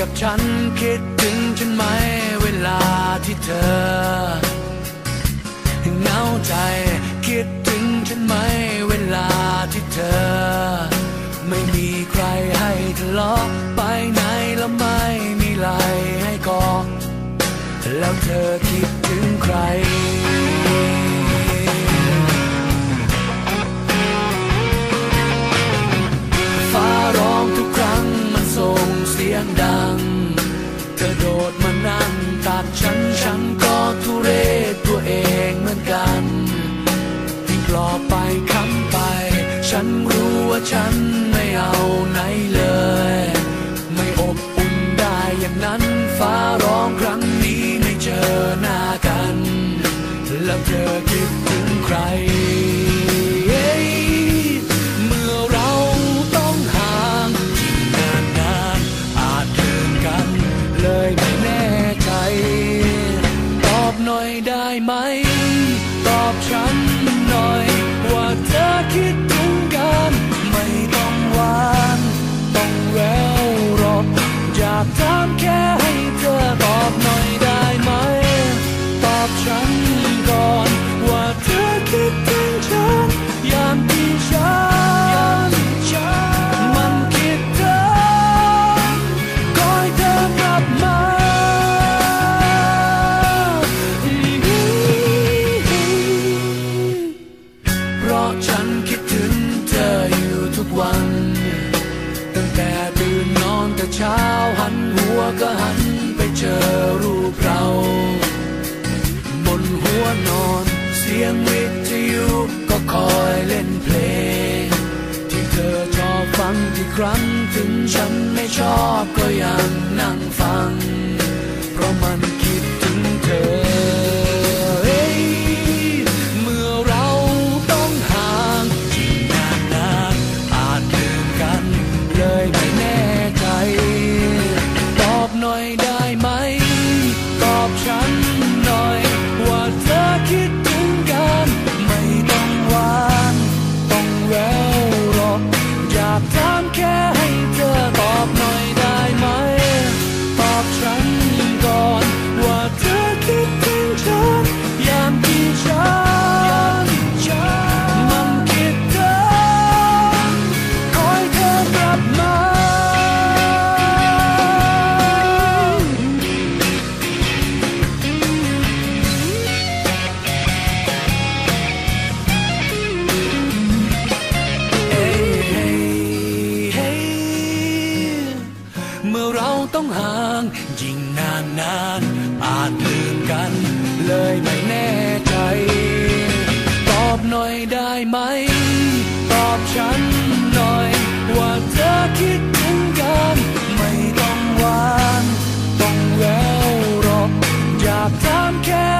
กับฉันคิดถึงฉันไหมเวลาที่เธอเหงาใจคิดถึงฉันไหมเวลาที่เธอ ไม่มีใครให้ทะเลาะไปไหนแล้วไม่มีไหลให้กอดแล้วเธอคิดถึงใคร นั่งตัดฉันฉันก็ทุเรศตัวเองเหมือนกันที่กลอไปคำไป ฉันรู้ว่าฉันไม่เอาไหน ได้ไหม ตอบฉันหน่อย ว่าเธอคิดถึงกัน ไม่ต้องหวาน ต้องแววรอบอยากถามแค่ ราะฉันคิดถึงเธออยู่ทุกวัน ตั้งแต่ตื่นนอนแต่เช้าหันหัวก็หันไปเจอรูปเราบนหัวนอนเสียงวิทยุก็คอยเล่นเพลง ที่เธอชอบฟังที่ครั้งถึงฉันไม่ชอบก็ยังนั่งฟังานนานอาจลืมกัน เลยไม่แน่ใจ ตอบหน่อยได้ไหม ตอบฉันหน่อย ว่าเธอคิดถึงกัน ไม่ต้องหวาน ต้องแววรออยากถามแค่